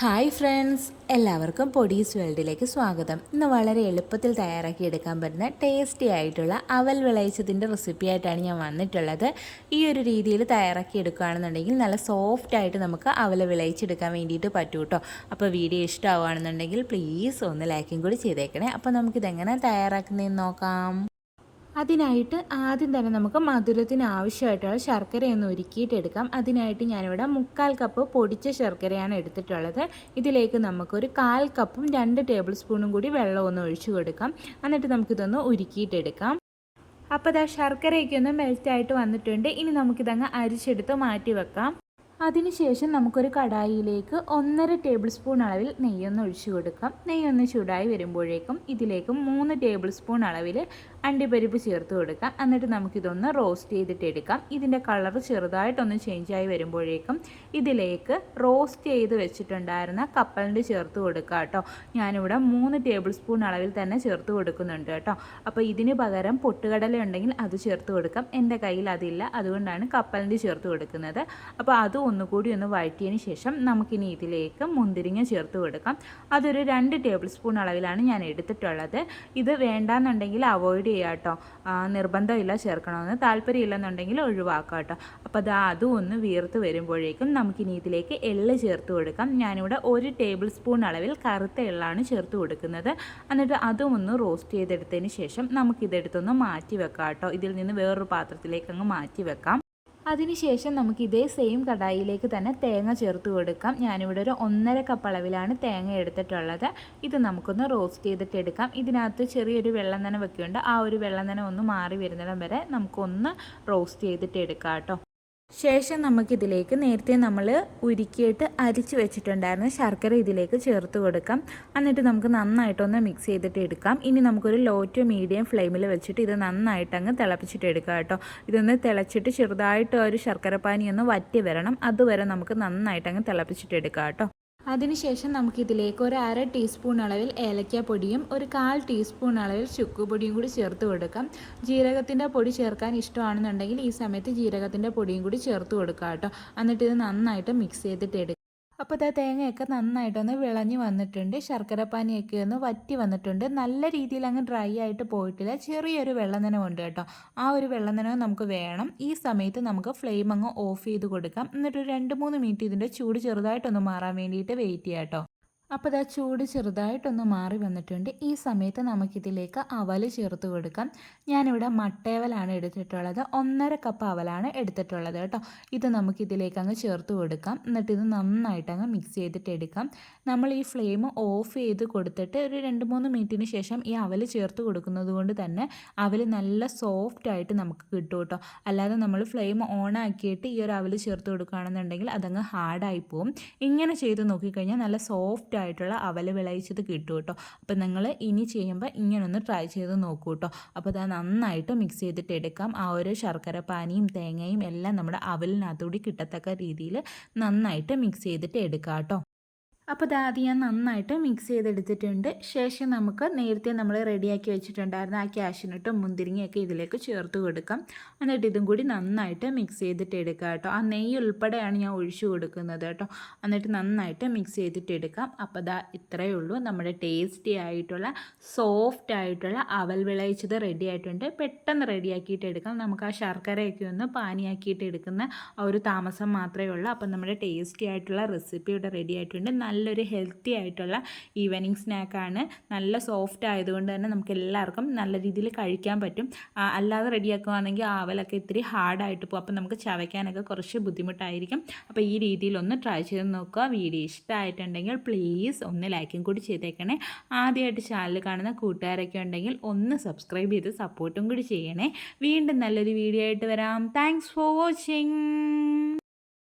Hi friends എല്ലാവർക്കും പൊടീസ് വേൾഡിലേക്ക് സ്വാഗതം. ഇന്ന് വളരെ എളുപ്പത്തിൽ തയ്യാറാക്കി എടുക്കാൻ പറ്റുന്ന ടേസ്റ്റി ആയിട്ടുള്ള അവൽ വിളയിച്ചതിന്റെ റെസിപ്പി ആയിട്ടാണ് ഞാൻ വന്നിട്ടുള്ളത്. ഈ ഒരു രീതിയിൽ തയ്യാറാക്കി എടുക്കുകയാണെന്നുണ്ടെങ്കിൽ നല്ല സോഫ്റ്റായിട്ട് നമുക്ക് അവൽ വിളയിച്ചെടുക്കാൻ വേണ്ടിയിട്ട് പറ്റൂ കേട്ടോ അപ്പോൾ വീഡിയോ ഇഷ്ടമാവുകയാണെന്നുണ്ടെങ്കിൽ പ്ലീസ് ഒന്ന് ലൈക്കും കൂടി ചെയ്തേക്കണേ. അപ്പോൾ നമുക്കിതെങ്ങനെ തയ്യാറാക്കുന്നതെന്ന് നോക്കാം. അതിനായിട്ട് ആദ്യം തന്നെ നമുക്ക് മധുരത്തിന് ആവശ്യമായിട്ടുള്ള ശർക്കരയൊന്ന് ഒരുക്കിയിട്ടെടുക്കാം അതിനായിട്ട് ഞാനിവിടെ മുക്കാൽ കപ്പ് പൊടിച്ച ശർക്കരയാണ് എടുത്തിട്ടുള്ളത്. ഇതിലേക്ക് നമുക്കൊരു കാൽ കപ്പും രണ്ട് ടേബിൾ സ്പൂണും കൂടി വെള്ളമൊന്ന് ഒഴിച്ചു കൊടുക്കാം. എന്നിട്ട് നമുക്കിതൊന്ന് ഉരുക്കിയിട്ടെടുക്കാം അപ്പോൾ ഇതാ ശർക്കരയൊക്കെ ഒന്ന് മെൽറ്റായിട്ട് വന്നിട്ടുണ്ട്. ഇനി നമുക്കിതങ്ങ് അരിച്ചെടുത്ത് മാറ്റി വെക്കാം. അതിനുശേഷം നമുക്കൊരു കടായിയിലേക്ക് ഒന്നര ടേബിൾ സ്പൂൺ അളവിൽ നെയ്യൊന്ന് ഒഴിച്ചു കൊടുക്കാം. നെയ്യൊന്ന് ചൂടായി വരുമ്പോഴേക്കും ഇതിലേക്ക് മൂന്ന് ടേബിൾ സ്പൂൺ അളവിൽ അണ്ടിപ്പരിപ്പ് ചേർത്ത് കൊടുക്കാം. എന്നിട്ട് നമുക്കിതൊന്ന് റോസ്റ്റ് ചെയ്തിട്ട് എടുക്കാം. ഇതിന്റെ കളർ ചെറുതായിട്ടൊന്ന് ചേഞ്ചായി വരുമ്പോഴേക്കും ഇതിലേക്ക് റോസ്റ്റ് ചെയ്ത് വെച്ചിട്ടുണ്ടായിരുന്ന കപ്പലിന്റെ ചേർത്ത് കൊടുക്കുക കേട്ടോ. ഞാനിവിടെ മൂന്ന് ടേബിൾ സ്പൂൺ അളവിൽ തന്നെ ചേർത്ത് കൊടുക്കുന്നുണ്ട് കേട്ടോ. അപ്പോൾ ഇതിന് പകരം പൊട്ടുകടല ഉണ്ടെങ്കിൽ അത് ചേർത്ത് കൊടുക്കാം. എന്റെ കയ്യിൽ അതില്ല. അതുകൊണ്ടാണ് കപ്പലിന്റെ ചേർത്ത് കൊടുക്കുന്നത്. അപ്പോൾ അത് ഒന്നുകൂടി ഒന്ന് വഴറ്റിയതിന് ശേഷം നമുക്കിനി ഇതിലേക്ക് മുന്തിരിങ്ങ ചേർത്ത് കൊടുക്കാം. അതൊരു രണ്ട് ടേബിൾ സ്പൂൺ അളവിലാണ് ഞാൻ എടുത്തിട്ടുള്ളത്. ഇത് വേണ്ടാന്നുണ്ടെങ്കിൽ അവോയ്ഡ് ചെയ്യുക കേട്ടോ നിർബന്ധമില്ല ചേർക്കണമെന്ന്. താല്പര്യമില്ലെന്നുണ്ടെങ്കിൽ ഒഴിവാക്കാം കേട്ടോ അപ്പോൾ അത് അതും ഒന്ന് വീർത്ത് വരുമ്പോഴേക്കും നമുക്കിനി ഇതിലേക്ക് എള്ള് ചേർത്ത് കൊടുക്കാം. ഞാനിവിടെ ഒരു ടേബിൾ സ്പൂൺ അളവിൽ കറുത്ത എള്ളാണ് ചേർത്ത് കൊടുക്കുന്നത്. എന്നിട്ട് അതും ഒന്ന് റോസ്റ്റ് ചെയ്തെടുത്തതിന് ശേഷം നമുക്കിതെടുത്തൊന്ന് മാറ്റി വെക്കാം കേട്ടോ ഇതിൽ നിന്ന് വേറൊരു പാത്രത്തിലേക്ക് അങ്ങ് മാറ്റി വെക്കാം. അതിനുശേഷം നമുക്ക് ഇതേ സെയിം കടായിയിലേക്ക് തന്നെ തേങ്ങ ചേർത്ത് കൊടുക്കാം. ഞാനിവിടെ ഒരു ഒന്നര കപ്പ് അളവിലാണ് തേങ്ങ എടുത്തിട്ടുള്ളത്. ഇത് നമുക്കൊന്ന് റോസ്റ്റ് ചെയ്തിട്ട് എടുക്കാം. ഇതിനകത്ത് ചെറിയൊരു വെള്ളം തന്നെ വെക്കുന്നുണ്ട്. ആ ഒരു വെള്ളം തന്നെ ഒന്ന് മാറി വരുന്നിടം വരെ നമുക്കൊന്ന് റോസ്റ്റ് ചെയ്തിട്ട് എടുക്കാം കേട്ടോ. ശേഷം നമുക്കിതിലേക്ക് നേരത്തെ നമ്മൾ ഉരുക്കിയിട്ട് അരിച്ച് വെച്ചിട്ടുണ്ടായിരുന്ന ശർക്കര ഇതിലേക്ക് ചേർത്ത് കൊടുക്കാം. എന്നിട്ട് നമുക്ക് നന്നായിട്ടൊന്ന് മിക്സ് ചെയ്തിട്ട് എടുക്കാം. ഇനി നമുക്കൊരു ലോ ടു മീഡിയം ഫ്ലെയിമിൽ വെച്ചിട്ട് ഇത് നന്നായിട്ട് അങ്ങ് തിളപ്പിച്ചിട്ട് എടുക്കാം കേട്ടോ. ഇതൊന്ന് തിളച്ചിട്ട് ചെറുതായിട്ട് ഒരു ശർക്കര പാനി ഒന്ന് വറ്റി വരണം. അതുവരെ നമുക്ക് നന്നായിട്ട് അങ്ങ് തിളപ്പിച്ചിട്ട് എടുക്കാം കേട്ടോ. അതിനുശേഷം നമുക്കിതിലേക്ക് ഒരു അര ടീസ്പൂൺ അളവിൽ ഏലക്കാപ്പൊടിയും ഒരു കാൽ ടീസ്പൂൺ അളവിൽ ചുക്കുപൊടിയും കൂടി ചേർത്ത് കൊടുക്കാം. ജീരകത്തിന്റെ പൊടി ചേർക്കാൻ ഇഷ്ടമാണെന്നുണ്ടെങ്കിൽ ഈ സമയത്ത് ജീരകത്തിന്റെ പൊടിയും കൂടി ചേർത്ത് കൊടുക്കാം കേട്ടോ. എന്നിട്ട് ഇത് നന്നായിട്ട് മിക്സ് ചെയ്തിട്ട് എടുക്കുക അപ്പോൾ ഇതാ തേങ്ങയൊക്കെ നന്നായിട്ടൊന്ന് വിളഞ്ഞ് വന്നിട്ടുണ്ട്. ശർക്കര പാനിയൊക്കെ ഒന്ന് വറ്റി വന്നിട്ടുണ്ട്. നല്ല രീതിയിൽ അങ്ങ് ഡ്രൈ ആയിട്ട് പോയിട്ടില്ല. ചെറിയൊരു വെള്ളം ഉണ്ട് കേട്ടോ. ആ ഒരു വെള്ളം നനവ് നമുക്ക് വേണം. ഈ സമയത്ത് നമുക്ക് ഫ്ലെയിം അങ്ങ് ഓഫ് ചെയ്ത് കൊടുക്കാം. എന്നിട്ട് രണ്ട് മൂന്ന് മിനിറ്റ് ഇതിന്റെ ചൂട് ചെറുതായിട്ടൊന്ന് മാറാൻ വേണ്ടിയിട്ട് വെയിറ്റ് ചെയ്യാം കേട്ടോ. അപ്പോൾ ഇതാ ചൂട് ചെറുതായിട്ടൊന്ന് മാറി വന്നിട്ടുണ്ട്. ഈ സമയത്ത് നമുക്കിതിലേക്ക് അവൽ ചേർത്ത് കൊടുക്കാം. ഞാനിവിടെ മട്ടയവലാണ് എടുത്തിട്ടുള്ളത്. ഒന്നര കപ്പ് അവലാണ് എടുത്തിട്ടുള്ളത് കേട്ടോ. ഇത് നമുക്കിതിലേക്ക് അങ്ങ് ചേർത്ത് കൊടുക്കാം. എന്നിട്ട് ഇത് നന്നായിട്ട് അങ്ങ് മിക്സ് ചെയ്തിട്ട് എടുക്കാം. നമ്മൾ ഈ ഫ്ലെയിം ഓഫ് ചെയ്ത് കൊടുത്തിട്ട് ഒരു രണ്ട് മൂന്ന് മിനിറ്റിന് ശേഷം ഈ അവൽ ചേർത്ത് കൊടുക്കുന്നത് കൊണ്ട് തന്നെ അവൽ നല്ല സോഫ്റ്റ് ആയിട്ട് നമുക്ക് കിട്ടും കേട്ടോ. അല്ലാതെ നമ്മൾ ഫ്ലെയിം ഓൺ ആക്കിയിട്ട് ഈ ഒരു അവൽ ചേർത്ത് കൊടുക്കുകയാണെന്നുണ്ടെങ്കിൽ അതങ്ങ് ഹാർഡായി പോവും. ഇങ്ങനെ ചെയ്ത് നോക്കിക്കഴിഞ്ഞാൽ നല്ല സോഫ്റ്റ് ആയിട്ടുള്ള അവൽ വിളയിച്ചത് കിട്ടും കേട്ടോ. അപ്പോൾ നിങ്ങൾ ഇനി ചെയ്യുമ്പോൾ ഇങ്ങനൊന്ന് ട്രൈ ചെയ്ത് നോക്കൂ കേട്ടോ. അപ്പോൾ അത് നന്നായിട്ട് മിക്സ് ചെയ്തിട്ട് എടുക്കാം. ആ ഒരു ശർക്കര പാനിയും തേങ്ങയും എല്ലാം നമ്മുടെ അവലിനകത്തുകൂടി കിട്ടത്തക്ക രീതിയിൽ നന്നായിട്ട് മിക്സ് ചെയ്തിട്ട് എടുക്കാം കേട്ടോ. അപ്പോൾ അത് ഞാൻ നന്നായിട്ട് മിക്സ് ചെയ്തെടുത്തിട്ടുണ്ട്. ശേഷം നമുക്ക് നേരത്തെ നമ്മൾ റെഡിയാക്കി വെച്ചിട്ടുണ്ടായിരുന്ന ആ ക്യാഷിനിട്ടും മുന്തിരിങ്ങയൊക്കെ ഇതിലേക്ക് ചേർത്ത് കൊടുക്കാം. എന്നിട്ട് ഇതും കൂടി നന്നായിട്ട് മിക്സ് ചെയ്തിട്ട് എടുക്കാം കേട്ടോ. ആ നെയ്യ് ഉൾപ്പെടെയാണ് ഞാൻ ഒഴിച്ചു കൊടുക്കുന്നത് കേട്ടോ. എന്നിട്ട് നന്നായിട്ട് മിക്സ് ചെയ്തിട്ട് എടുക്കാം. അപ്പോൾ ദാ ഇത്രയേ ഉള്ളൂ. നമ്മുടെ ടേസ്റ്റി ആയിട്ടുള്ള സോഫ്റ്റ് ആയിട്ടുള്ള അവൽ വിളയിച്ചത് റെഡി ആയിട്ടുണ്ട്. പെട്ടെന്ന് റെഡിയാക്കിയിട്ട് എടുക്കാം. നമുക്ക് ആ ശർക്കരയൊക്കെ ഒന്ന് പാനിയാക്കിയിട്ട് എടുക്കുന്ന ഒരു താമസം മാത്രമേ ഉള്ളൂ. അപ്പം നമ്മുടെ ടേസ്റ്റി ആയിട്ടുള്ള റെസിപ്പി ഇവിടെ റെഡി ആയിട്ടുണ്ട്. നല്ല നല്ലൊരു ഹെൽത്തി ആയിട്ടുള്ള ഈവനിങ് സ്നാക്കാണ്. നല്ല സോഫ്റ്റ് ആയതുകൊണ്ട് തന്നെ നമുക്ക് എല്ലാവർക്കും നല്ല രീതിയിൽ കഴിക്കാൻ പറ്റും. അല്ലാതെ റെഡിയാക്കുകയാണെങ്കിൽ ആവലൊക്കെ ഇത്തിരി ഹാർഡായിട്ട് പോകും. അപ്പോൾ നമുക്ക് ചവയ്ക്കാനൊക്കെ കുറച്ച് ബുദ്ധിമുട്ടായിരിക്കും. അപ്പോൾ ഈ രീതിയിലൊന്ന് ട്രൈ ചെയ്ത് നോക്കുക. വീഡിയോ ഇഷ്ടമായിട്ടുണ്ടെങ്കിൽ പ്ലീസ് ഒന്ന് ലൈക്കും കൂടി ചെയ്തേക്കണേ. ആദ്യമായിട്ട് ചാനൽ കാണുന്ന കൂട്ടുകാരൊക്കെ ഉണ്ടെങ്കിൽ ഒന്ന് സബ്സ്ക്രൈബ് ചെയ്ത് സപ്പോർട്ടും കൂടി ചെയ്യണേ. വീണ്ടും നല്ലൊരു വീഡിയോ ആയിട്ട് വരാം. Thanks for watching